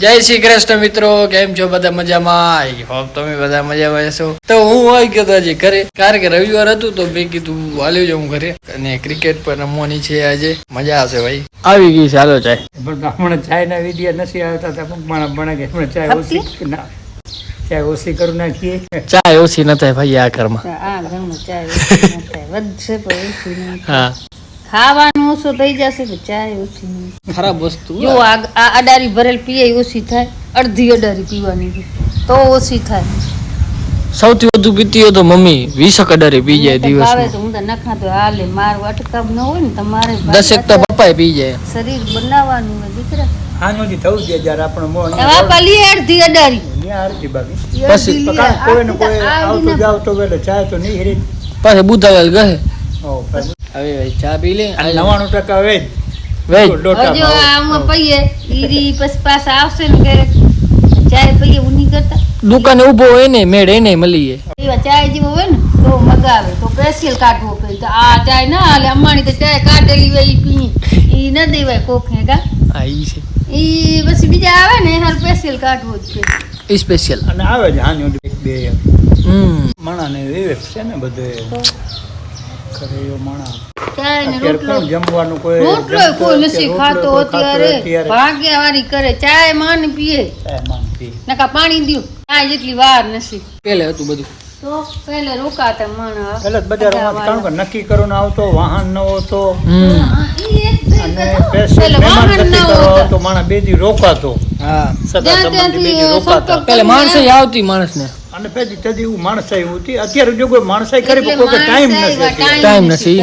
જય શ્રી કૃષ્ણ મિત્રો કેમ છો બધા મજામાં? આઈ હોપ તમે બધા મજામાં છો તો હું આવી ગયો આજે ઘરે. કારણ કે રવિવાર હતું તો મેં કીધું હાલ્યો હું ઘરે. અને ક્રિકેટ પણ રમવાની છે આજે. મજા આવશે ભાઈ. આવી ગઈ ચાલો ચાય. પણ હમણાં ચાય ના વીડિયો નથી આવતા તો પણ કે હમણાં ચાય ઓછી ના. ચાય ઓછી કરી નાખીએ. ચાય ઓછી ન થાય ભાઈ આ ઘરમાં. આ ઘણું ચાય ઓછી ન થાય. વધશે પણ ઓછી હા. ખાવાનું ઓછું થઈ જશે તો ચાય ઓછી ખરાબ વસ્તુ જો આ અડારી ભરેલ પીએ ઓછી થાય અડધી અડારી પીવાની તો ઓછી થાય. સૌથી વધુ પીતી હોય તો મમ્મી વીસ અડારી પી જાય દિવસ તો તો હું તો ન ખાતો હાલે મારું અટકાવ ન હોય ને તમારે દસેક તો પપ્પાએ પી જાય. શરીર બનાવવાનું હોય દીકરા. આનોથી થવું છે જ્યારે આપણો મોહ દવા પાલી અડધી અડારી. ત્યાં બાકી. પછી અડધી કોઈ ને કોઈ આ આવતો આવીને જાવ તો વેલે ચાય તો નહીં હેરી પાછે બુધાવેલ ગહે. હવે ભાઈ ચા પી લે. આ નવાણું ટકા વેજ. વેજ? હજુ આમાં પૈયે ઈરી પછી પાછા આવશે ને ઘરે. ચાય પઈએ ઉની કરતા. દુકાને ઊભો હોય ને મેળ એને મળી જાય ચાય જેવો હોય ને તો મગાવે. તો સ્પેશિયલ કાઢવો પડે. તો આ ચાય ના હાલે. અમારી તો ચાય કાઢેલી હોય પી. ઈ ન દેવાય કોખે કા. આ ઈ છે. ઈ પછી બીજા આવે ને હાલ સ્પેશિયલ કાઢવો જ પડે. ઈ સ્પેશિયલ અને આવે જ હાન્યો બે. હમ. માણાને વિવેક છે ને બધે. ખરે એવો માણા ચાય ને અત્યારે રોટલો કોણ જમવાનું કોઈ રોટલો કોઈ નથી ખાતો કોઈ ખાતું હોય અત્યારે અત્યારે કરે ચાય માન પીએ. નકા પાણી જેટલી વાર નથી. પેલે હતું બધું. તો પહેલે રોકાતા માણ. પહેલા જ કારણ કે નક્કી કરવાનો આવતો વાહન ન હોતો. હમ. અને પેસે મહેમાન માણસ બે દી રોકાતો. હા. સગા સંબંધી બે દી ત્યાંથી રોકાતા. પેલે માણસે આવતી માણસને. અને પછી તેથી હું માણસાઈ હતી. અત્યારે જો કોઈ માણસાઈ કરી પણ કોઈ ટાઈમ નથી ટાઈમ નથી.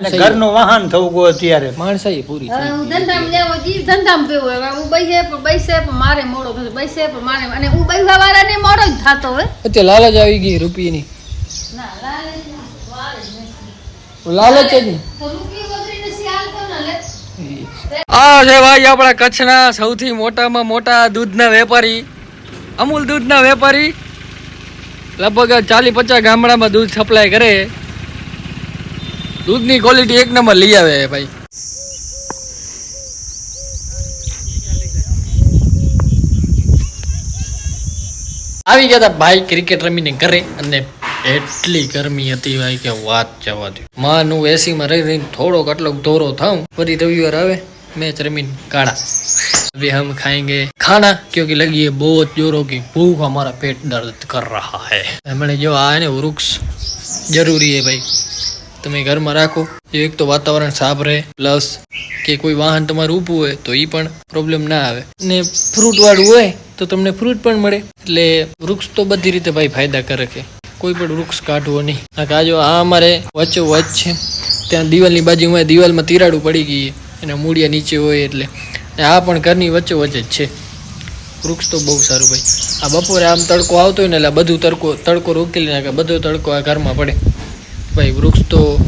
અને ઘરનું વાહન થવું ગયું અત્યારે. માણસાઈ પૂરી હવે થઈ હું ધંધામાં જાઉં જી ધંધામાં પીવું હવે હું બૈસે પણ બૈસે પણ મારે મોડો થશે. બૈસે પણ મારે અને હું બૈસા વાળાને મોડો જ થતો હોય. અત્યારે લાલચ આવી ગઈ રૂપિયાની. ના લાલચ જ લાલચ જ નહીં. તો રૂપિયો વગરની શિયાળ તો ન લે. આ છે ભાઈ આપણા કચ્છના સૌથી મોટામાં મોટા દૂધના વેપારી. અમૂલ દૂધના વેપારી. લગભગ ચાલી પચાસ ગામડામાં દૂધ સપ્લાય કરે. દૂધની ક્વોલિટી એક નંબર લઈ આવે ભાઈ. આવી ગયા હતા ભાઈ ક્રિકેટ રમીને ઘરે અને એટલી ગરમી હતી ભાઈ કે વાત જવા દે માં હું એસીમાં રહી રહીને થોડોક આટલો ધોરો થાઉં. ફરી રવિવાર આવે, મેચ રમીને કાઢા अभी हम खाएंगे खाना क्योंकि लगी है बहुत जोरों की भूख हमारा पेट दर्द कर रहा है हमने जो आया ने वृक्ष જરૂરી है ભાઈ તમે ઘરમાં રાખો જો એક તો વાતાવરણ સાફ રહે પ્લસ કે કોઈ વાહન તમારું ઊભું હોય તો એ પણ પ્રોબ્લેમ ના આવે ને ફ્રૂટ વાળું હોય તો તમને ફ્રૂટ પણ મળે એટલે વૃક્ષ તો બધી રીતે ભાઈ ફાયદાકારક છે કોઈ પણ વૃક્ષ કાઢવો નહીં કારણ કે આ જો આ અમારે વચ્ચો વચ છે ત્યાં દિવાલની બાજુમાં દિવાલમાં તિરાડું પડી ગઈ છે એના મૂળિયા નીચે હોય એટલે આ પણ ઘરની વચ્ચે વચ્ચે જ છે. વૃક્ષ તો બહુ સારું ભાઈ. આ બપોરે આમ તડકો આવતો હોય ને એટલે બધું તડકો તડકો રોકી નાખે, બધો તડકો આ ઘરમાં પડે. ભાઈ, વૃક્ષ તો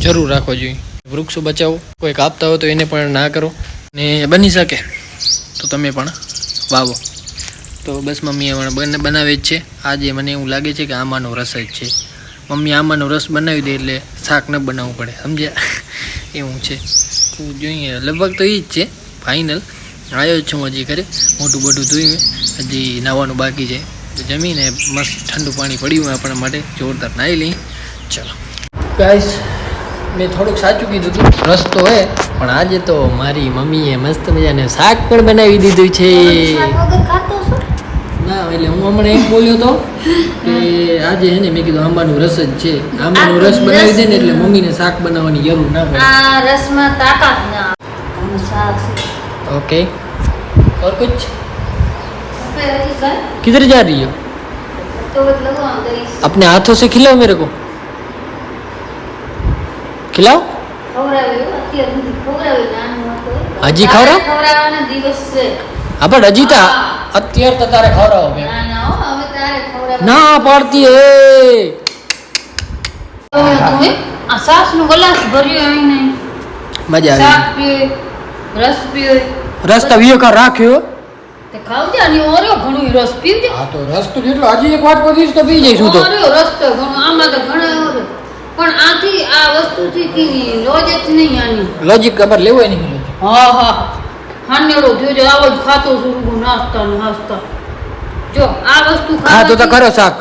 જરૂર રાખવો જોઈએ. વૃક્ષો બચાવો કોઈ કાપતા હોય તો એને પણ ના કરો. ને બની શકે. તો તમે પણ વાવો. તો બસ મમ્મીએ પણ બને, બનાવે જ છે. આજે મને એવું લાગે છે કે આમાંનો રસ જ છે. મમ્મી આમાંનો રસ બનાવી દે એટલે શાક ન બનાવવું પડે, સમજ્યા? એવું છે. તો જોઈએ, લગભગ તો એ જ છે. ફાઇનલ આવ્યો જ છું હજી ઘરે મોટું બધું ધોયું હજી નાવાનું બાકી છે. તો જમીને મસ્ત ઠંડુ પાણી પડ્યું આપણા માટે. જોરદાર નાહી લઈ. ચલો. ગાઈસ મેં થોડુંક સાચું કીધું હતું. રસ તો હે પણ આજે તો મારી મમ્મીએ મસ્ત મજાને શાક પણ બનાવી દીધું છે? ના એટલે હું હમણાં એમ બોલ્યો તો કે આજે હે ને મેં કીધું આંબાનું રસ જ છે. આંબાનું રસ બનાવી દે ને એટલે મમ્મીને શાક બનાવવાની જરૂર ના પડે રસમાં તાકાત ના શાક. ओके और कुछ આપણે હજી ઘર किधर जा रही हो તો જ લગાવવાનું દઈશ. अपने हाथों से खिलाओ मेरे को खिलाओ ખવડાવ્યું અત્યાર સુધી ખવડાવ્યું નાનું હતું. હજી ખવડાવ? ખવડાવવાના દિવસ છે હા પણ હજી તા અત્યારે તો તારે ખવડાવો મેં ના ના હો, હવે તારે ખવડાવવાનું. ના પાડતી હે હવે તું હે, આ છાશનું ગ્લાસ ભર્યો અહીં નહીં. મજા શાક આવી પીવે, રસ પીવે. રસ્તા વિયો કા રાખ્યો? તે ખાવજે અને ઓર્યો ઘણું રસ પીવજે હા તો રસ તો જેટલો હજી એક વાટ પડીશ તો પી જઈશું તો. ઓર્યો રસ તો ઘણો આમાં તો ઘણો. પણ આથી આ વસ્તુથી કેવી લોજ જ નહીં આની. લોજિક ખબર લેવો નહીં હા હા. હાનેડો જોજો આવો જ ખાતો છું નાસ્તા નાસ્તા. જો આ વસ્તુ હા તો તો કરો શાક.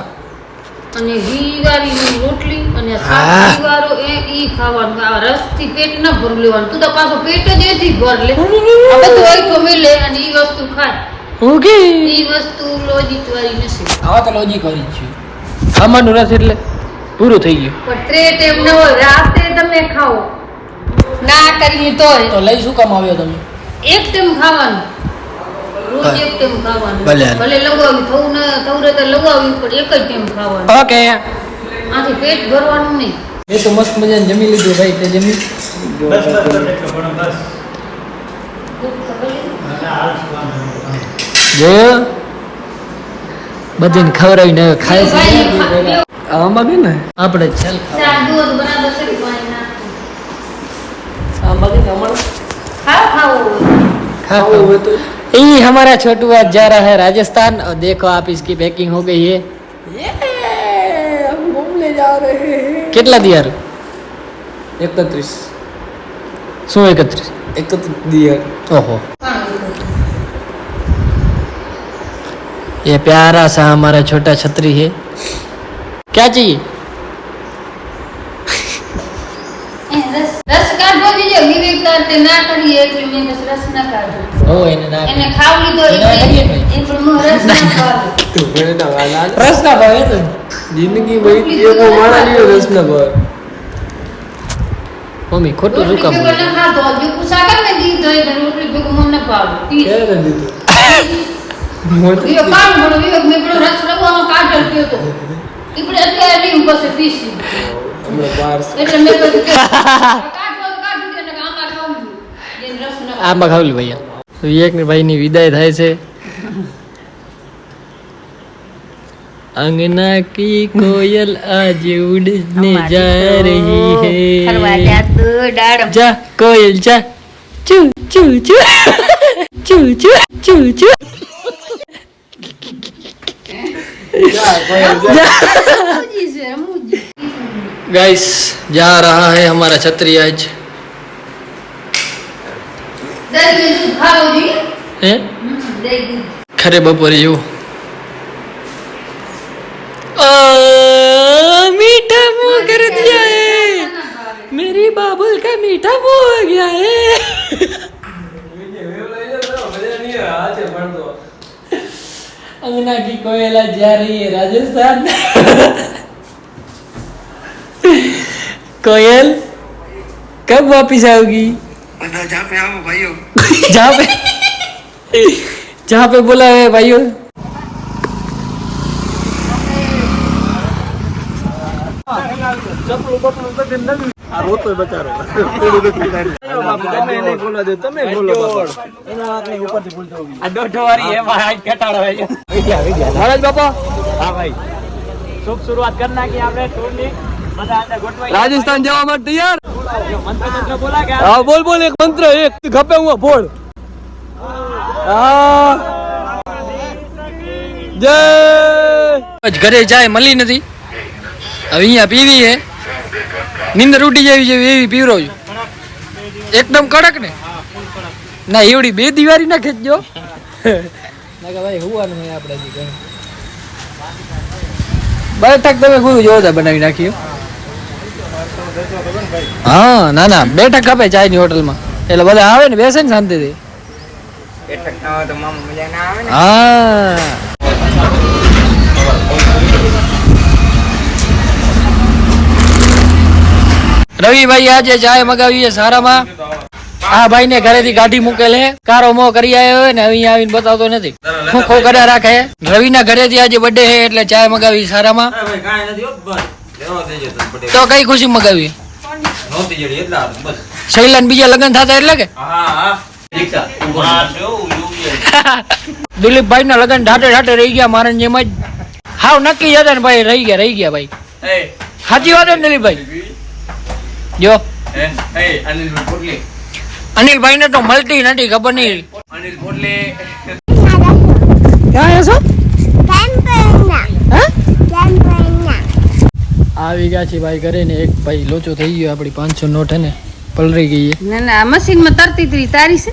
અને ઘી વાળી રોટલી અને. શાક વાળો એ ઈ ખાવાનું આ રસથી પેટ ન ભરું લેવાનું. તું તો પાછો પેટ જ એથી ભર લે. આ બધું હોય તો મેલે અને ઈ વસ્તુ ખાય. ઓકે. ઈ વસ્તુ લોજિક વાળી નથી. આવા તો લોજી કરી છે. ખાવાનું રસ એટલે પૂરું થઈ ગયું. પણ ત્રેટ એમ ન હોય રાતે તમે ખાઓ. ના કરીએ તો તો લઈ શું કામ આવ્યો તમે? એક ટાઈમ ખાવાનું રોજ એક ટાઈમ ખાવાનું ભલે. ને થવું ઓકે. આથી તો મસ્ત મજાને જમી લીધું ભાઈ તે જમી. બસ બસ જો બધાને ખવડાવીને ખાય આમાં કે ને આપણે ચાલ આમાં ખાવ. ખાવ. ખાવ હોય તો. ये हमारा छोटू आज जा रहा है राजस्थान और देखो आप इसकी पैकिंग हो गई है हम घूमने जा रहे हैं કેટલા દિયાર એકત્રીસ શું એકત્રીસ એકત્રીસ દિયર ओहो ये प्यारा सा हमारा छोटा छतरी है क्या चाहिए એ રસ રસ કાઢવો જોઈએ વિવેકદાર તે ના કરીએ એટલે મેં બસ રસ ના કાઢ્યો ओ એને ના એને ખાવ લીધો. એ ના કાઢું રસ ના ભાવે. તો. જિંદગી વહી એવો માણા લ્યો રસ ના ભાવ. મમ્મી ખોટું શું કામ ભેગો ના ખાધો. હજુ કુસાકર ને દીધો એટલે રોટલી ભેગો મને ન ભાવે. પીસ. ક્યારે દીધું? વિવેક કાઢ બોલો વિવેક મેં પેલો રસ રવાનો કાઢલ પીયો તો. ઈપડે અત્યારે લઈને પછી પીસી. હમણાં બાર એટલે મેં કહ્યું કે કાઢવો તો કાઢી દે ને આમાં ખાવું આમાં ભૈયા વિવેકની ભાઈની વિદાય થાય છે अंगना की कोयल आज उड़ने जा रही है जा कोयल जा चू चू चू चू चू चू चू રમૂજી છે રમૂજી गाइस जा रहा है हमारा छतरी आज હે હમ, દહીં દૂધ ખરે બપોરે જેવું आ, मीठा मुंह कर दिया है मेरी बाबुल का मीठा मुंह हो गया है अंगना की कोयला जा रही है राजस्थान कोयल कब वापिस आओगी અને પે આવો પે? બોલાવે ભાઈઓ? શરૂઆત કરી નાખી આપણે ટૂરની. બધા રાજસ્થાન જવા માટે તૈયાર? મંત્ર મંત્ર બોલા કે હા બોલ બોલ એક મંત્ર એક. ખપે હું બોલ. હા. જય. ઘરે જાય મળી નથી. હવે અહીંયા પીવી હે નીંદર ઉડી જાય જેવી એવી પીવરો છું. એકદમ કડક ને? ના એવડી બે દિવાળી ના ખેંચજો ના ભાઈ હુવાનું આપણે. બેઠક તમે ગુરુ જોરદાર બનાવી નાખ્યું? હા ના ના બેઠક ખપે ચાયની હોટલમાં. એટલે બધા આવે ને બેસે ને શાંતિથી. હા. રવિભાઈ આજે ચાય મગાવી છે સારામાં. આ ભાઈ ને ઘરેથી ગાડી મૂકેલ. હે કારો મો કરી આવ્યો હોય ને અહીંયા આવીને બતાવતો નથી. ખોખો કર્યા રાખે. રવિ ના ઘરેથી આજે બર્થડે હે એટલે ચાય મગાવી સારામાં. તો કઈ ખુશી મગાવી? શૈલાન બીજા લગ્ન થતા એટલે કે? દિલીપભાઈ ના લગ્ન ઢાટે ઢાટે રહી ગયા મારા જેમ જ. હાવ નક્કી જતા હતા ને ભાઈ રહી ગયા રહી ગયા ભાઈ. સાચી વાત છે ને દિલીપભાઈ? જો. અનિલભાઈ ને તો મળતી નથી ખબર નહીં. ક્યાં છો? આવી ગયા છે ભાઈ ઘરે ને એક ભાઈ લોચો થઈ ગયો આપણી પાંચસો નોટ હે ને પલરી ગઈ ના ના આ મશીનમાં તરતી તરી તારી છે?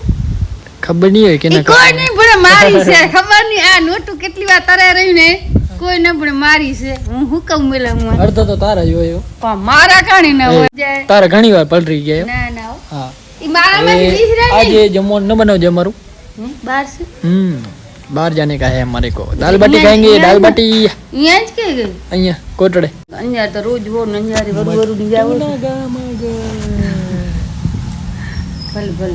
ખબર નહીં હોય કે ના કોઈ નહીં પણ મારી છે ખબર નહીં આ નોટું કેટલી વાર તરે રહ્યું ને કોઈ ના પણ મારી છે. હું હું કહું મેલે હું અડધો તો તારા જ હોય પણ મારા કાણી ના હોય. જાય. તારા ઘણી વાર પલરી ગયા ના ના હા. ઈ મારા માં એ રહી આજે જમવાનું ન બનાવજે અમારું? બાર છે? હમ. બાર જાને કા હે હમારે કો દાલ બાટી ખાएंगे દાલ બાટી અહીંયા જ કે ગઈ? અહીંયા કોટડે. અહીંયા તો રોજ હો ને વરુ વરુ ની જાવ ભલે ભલ.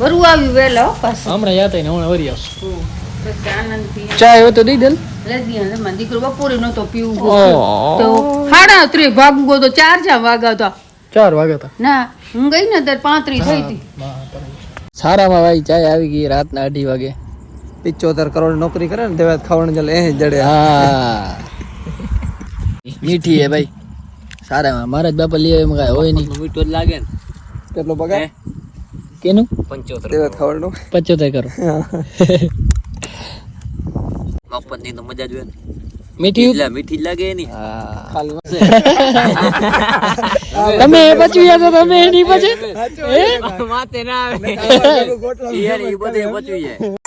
વરુ આવ્યું વહેલા હો પાછું. હમણાં યાદ ને હમણાં વરી આવશું. પછી હોય તો દઈ ને. દીકરો બપોરે નતો પીવું. તો સાડા ત્રીસ ભાગું ગયો તો ચાર ચાર વાગા હતા ચાર વાગ્યા હતા ના હું ગઈ ને ત્યારે પાંત્રીસ થઈ હતી. સારામાં ભાઈ ચાય આવી ગઈ રાતના અઢી વાગે. પિચોતેર કરોડ નોકરી કરે ને તેવા ખાવાનું ચાલે. એ જડે. હા. મીઠી હે ભાઈ. સારા મારા જ બાપા લઈ એમ કાંઈ હોય નહીં. મીઠો જ લાગે ને? કેટલો પગાર કેનું? પંચોતેર તેવા ખાવાનું. પંચોતેર કરો મફતની તો મજા જ હોય ને. મીઠી? એટલે મીઠી લાગે એની. તમે એ તમે એની પછી માથે ના આવે. યાર એ બધે પચવી જાય.